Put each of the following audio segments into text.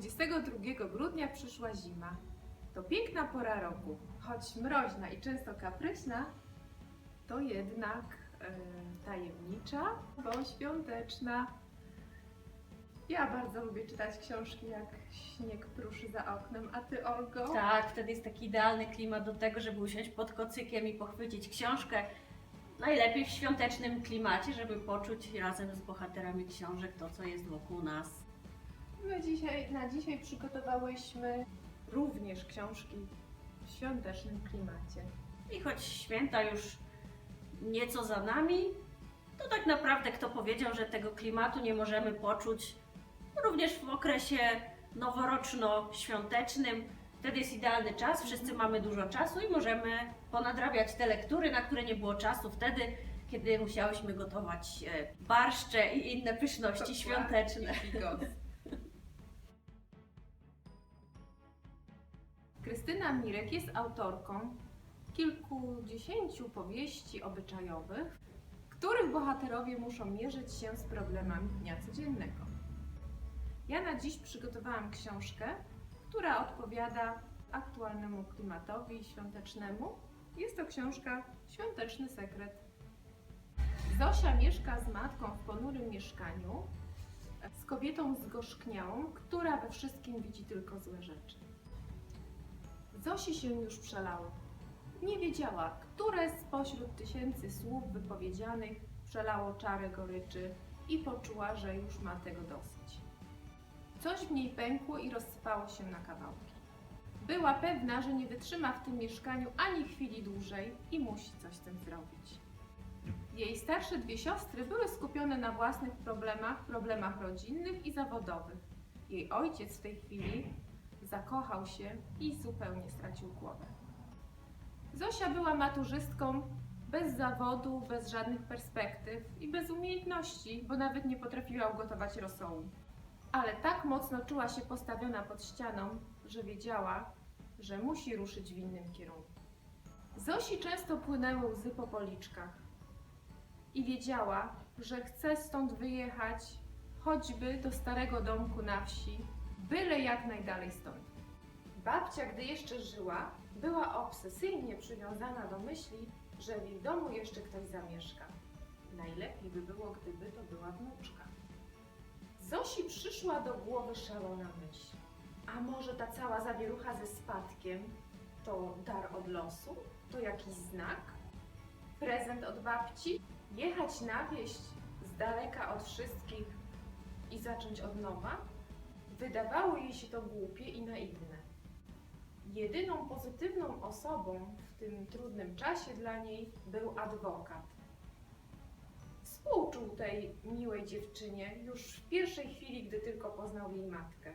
22 grudnia przyszła zima. To piękna pora roku, choć mroźna i często kapryśna, to jednak e, tajemnicza, bo świąteczna. Ja bardzo lubię czytać książki, jak śnieg pruszy za oknem, a ty, Olgo? Tak, wtedy jest taki idealny klimat do tego, żeby usiąść pod kocykiem i pochwycić książkę. Najlepiej w świątecznym klimacie, żeby poczuć razem z bohaterami książek to, co jest wokół nas. My dzisiaj, na dzisiaj przygotowałyśmy również książki w świątecznym klimacie. I choć święta już nieco za nami, to tak naprawdę kto powiedział, że tego klimatu nie możemy poczuć również w okresie noworoczno-świątecznym. Wtedy jest idealny czas, wszyscy mamy dużo czasu i możemy ponadrabiać te lektury, na które nie było czasu wtedy, kiedy musiałyśmy gotować e, barszcze i inne pyszności świąteczne. Krystyna Mirek jest autorką kilkudziesięciu powieści obyczajowych, których bohaterowie muszą mierzyć się z problemami dnia codziennego. Ja na dziś przygotowałam książkę, która odpowiada aktualnemu klimatowi świątecznemu. Jest to książka Świąteczny Sekret. Zosia mieszka z matką w ponurym mieszkaniu, z kobietą zgorzkniałą, która we wszystkim widzi tylko złe rzeczy. Zosi się już przelało. Nie wiedziała, które spośród tysięcy słów wypowiedzianych przelało czarę goryczy i poczuła, że już ma tego dosyć. Coś w niej pękło i rozsypało się na kawałki. Była pewna, że nie wytrzyma w tym mieszkaniu ani chwili dłużej i musi coś z tym zrobić. Jej starsze dwie siostry były skupione na własnych problemach, problemach rodzinnych i zawodowych. Jej ojciec w tej chwili zakochał się i zupełnie stracił głowę. Zosia była maturzystką bez zawodu, bez żadnych perspektyw i bez umiejętności, bo nawet nie potrafiła ugotować rosołu. Ale tak mocno czuła się postawiona pod ścianą, że wiedziała, że musi ruszyć w innym kierunku. Zosi często płynęły łzy po policzkach i wiedziała, że chce stąd wyjechać, choćby do starego domku na wsi, byle jak najdalej stąd. Babcia, gdy jeszcze żyła, była obsesyjnie przywiązana do myśli, że w jej domu jeszcze ktoś zamieszka. Najlepiej by było, gdyby to była wnuczka. Zosi przyszła do głowy szalona myśl. A może ta cała zawierucha ze spadkiem to dar od losu? To jakiś znak? Prezent od babci? Jechać na wieś z daleka od wszystkich i zacząć od nowa? Wydawało jej się to głupie i naiwne. Jedyną pozytywną osobą w tym trudnym czasie dla niej był adwokat. Współczuł tej miłej dziewczynie już w pierwszej chwili, gdy tylko poznał jej matkę.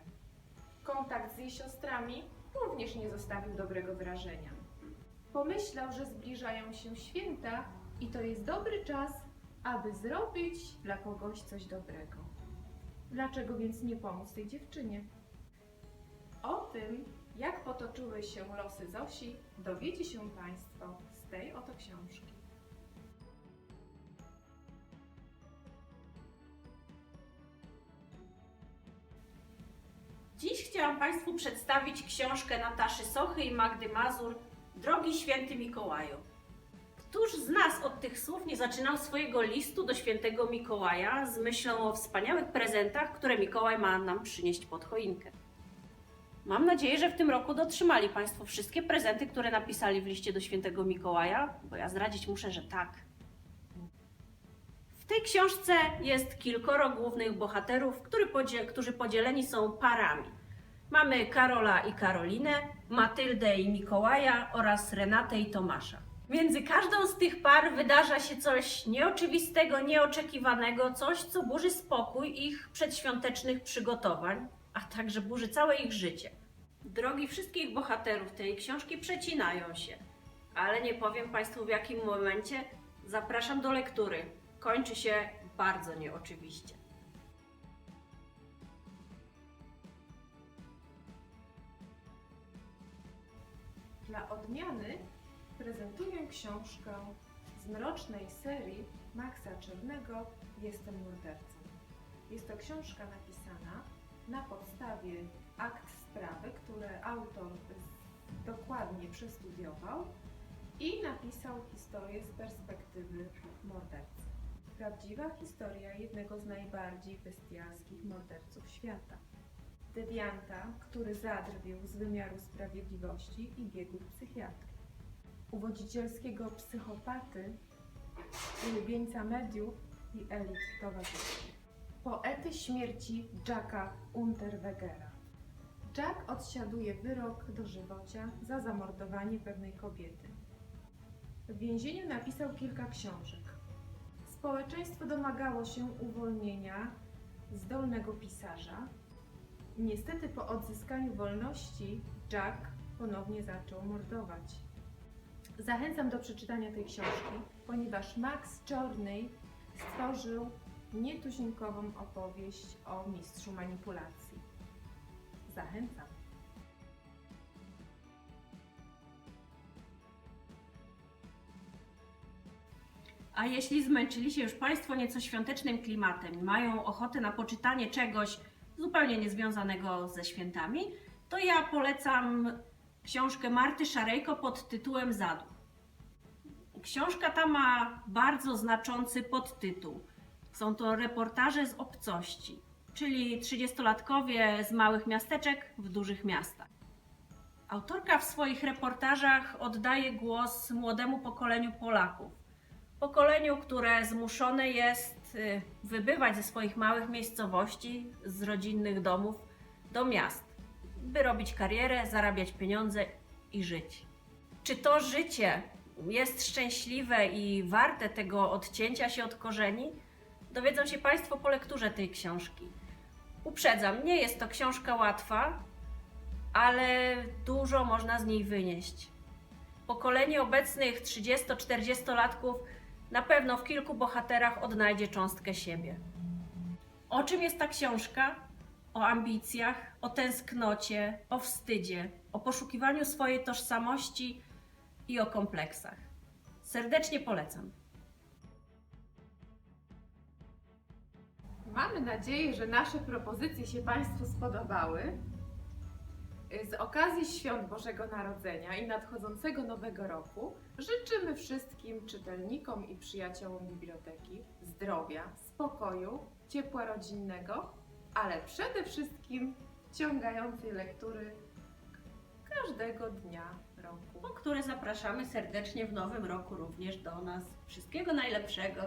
Kontakt z jej siostrami również nie zostawił dobrego wrażenia. Pomyślał, że zbliżają się święta i to jest dobry czas, aby zrobić dla kogoś coś dobrego. Dlaczego więc nie pomóc tej dziewczynie? O tym, jak potoczyły się losy Zosi, dowiecie się Państwo z tej oto książki. Dziś chciałam Państwu przedstawić książkę Nataszy Sochy i Magdy Mazur Drogi Święty Mikołaju. Któż z nas od tych słów nie zaczynał swojego listu do świętego Mikołaja z myślą o wspaniałych prezentach, które Mikołaj ma nam przynieść pod choinkę? Mam nadzieję, że w tym roku dotrzymali Państwo wszystkie prezenty, które napisali w liście do świętego Mikołaja, bo ja zdradzić muszę, że tak. W tej książce jest kilkoro głównych bohaterów, którzy podzieleni są parami. Mamy Karola i Karolinę, Matyldę i Mikołaja oraz Renatę i Tomasza. Między każdą z tych par wydarza się coś nieoczywistego, nieoczekiwanego, coś, co burzy spokój ich przedświątecznych przygotowań, a także burzy całe ich życie. Drogi wszystkich bohaterów tej książki przecinają się, ale nie powiem Państwu w jakim momencie. Zapraszam do lektury. Kończy się bardzo nieoczywiście. Dla odmiany prezentuję książkę z mrocznej serii Maxa Czernego Jestem mordercą. Jest to książka napisana na podstawie akt sprawy, który autor dokładnie przestudiował i napisał historię z perspektywy mordercy. Prawdziwa historia jednego z najbardziej bestialskich morderców świata. Dewianta, który zadrwił z wymiaru sprawiedliwości i biegów psychiatry. Uwodzicielskiego psychopaty, ulubieńca mediów i elit towarzyskich. Poety śmierci Jacka Unterwegera. Jack odsiaduje wyrok dożywocia za zamordowanie pewnej kobiety. W więzieniu napisał kilka książek. Społeczeństwo domagało się uwolnienia zdolnego pisarza. Niestety po odzyskaniu wolności Jack ponownie zaczął mordować. Zachęcam do przeczytania tej książki, ponieważ Max Czorny stworzył nietuzinkową opowieść o mistrzu manipulacji. Zachęcam. A jeśli zmęczyli się już Państwo nieco świątecznym klimatem i mają ochotę na poczytanie czegoś zupełnie niezwiązanego ze świętami, to ja polecam książkę Marty Szarejko pod tytułem Zadł. Książka ta ma bardzo znaczący podtytuł. Są to reportaże z obcości, czyli trzydziestolatkowie z małych miasteczek w dużych miastach. Autorka w swoich reportażach oddaje głos młodemu pokoleniu Polaków. Pokoleniu, które zmuszone jest y, wybywać ze swoich małych miejscowości, z rodzinnych domów do miast, by robić karierę, zarabiać pieniądze i żyć. Czy to życie jest szczęśliwe i warte tego odcięcia się od korzeni? Dowiedzą się Państwo po lekturze tej książki. Uprzedzam, nie jest to książka łatwa, ale dużo można z niej wynieść. Pokolenie obecnych 30-40-latków na pewno w kilku bohaterach odnajdzie cząstkę siebie. O czym jest ta książka? O ambicjach, o tęsknocie, o wstydzie, o poszukiwaniu swojej tożsamości i o kompleksach. Serdecznie polecam. Mamy nadzieję, że nasze propozycje się Państwu spodobały. Z okazji świąt Bożego Narodzenia i nadchodzącego Nowego Roku życzymy wszystkim czytelnikom i przyjaciołom biblioteki zdrowia, spokoju, ciepła rodzinnego, ale przede wszystkim ciągającej lektury każdego dnia roku. Po które zapraszamy serdecznie w nowym roku również do nas. Wszystkiego najlepszego.